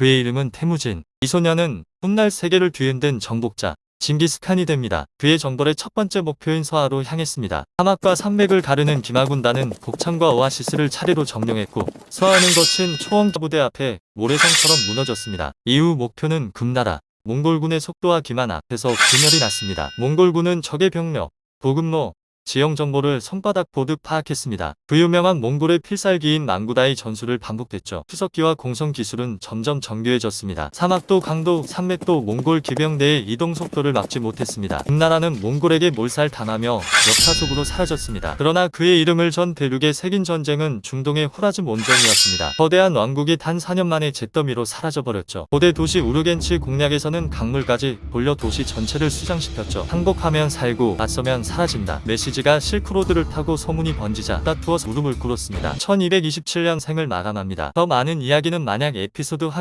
그의 이름은 태무진. 이 소녀는 훗날 세계를 뒤흔든 정복자 징기스칸이 됩니다. 그의 정벌의 첫 번째 목표인 서하로 향했습니다. 사막과 산맥을 가르는 기마군단은 복창과 오아시스를 차례로 점령했고 서하는 거친 초원 부대 앞에 모래성처럼 무너졌습니다. 이후 목표는 금나라 몽골군의 속도와 기만 앞에서 균열이 났습니다. 몽골군은 적의 병력, 보급로, 지형 정보를 손바닥 보듯 파악했습니다. 그 유명한 몽골의 필살기인 망구다의 전술을 반복했죠. 투석기와 공성 기술은 점점 정교해졌습니다. 사막도 강도, 산맥도 몽골 기병대의 이동 속도를 막지 못했습니다. 금나라는 몽골에게 몰살당하며 역사 속으로 사라졌습니다. 그러나 그의 이름을 전 대륙에 새긴 전쟁은 중동의 호라즘 온전이었습니다. 거대한 왕국이 단 4년 만에 잿더미로 사라져버렸죠. 고대 도시 우르겐치 공략에서는 강물까지 돌려 도시 전체를 수장시켰죠. 항복하면 살고 맞서면 사라진다. 메시지 가 실크로드를 타고 소문이 번지자 따투어 무릎을 꿇었습니다. 1227년 생을 마감합니다. 더 많은 이야기는 만약 에피소드 확인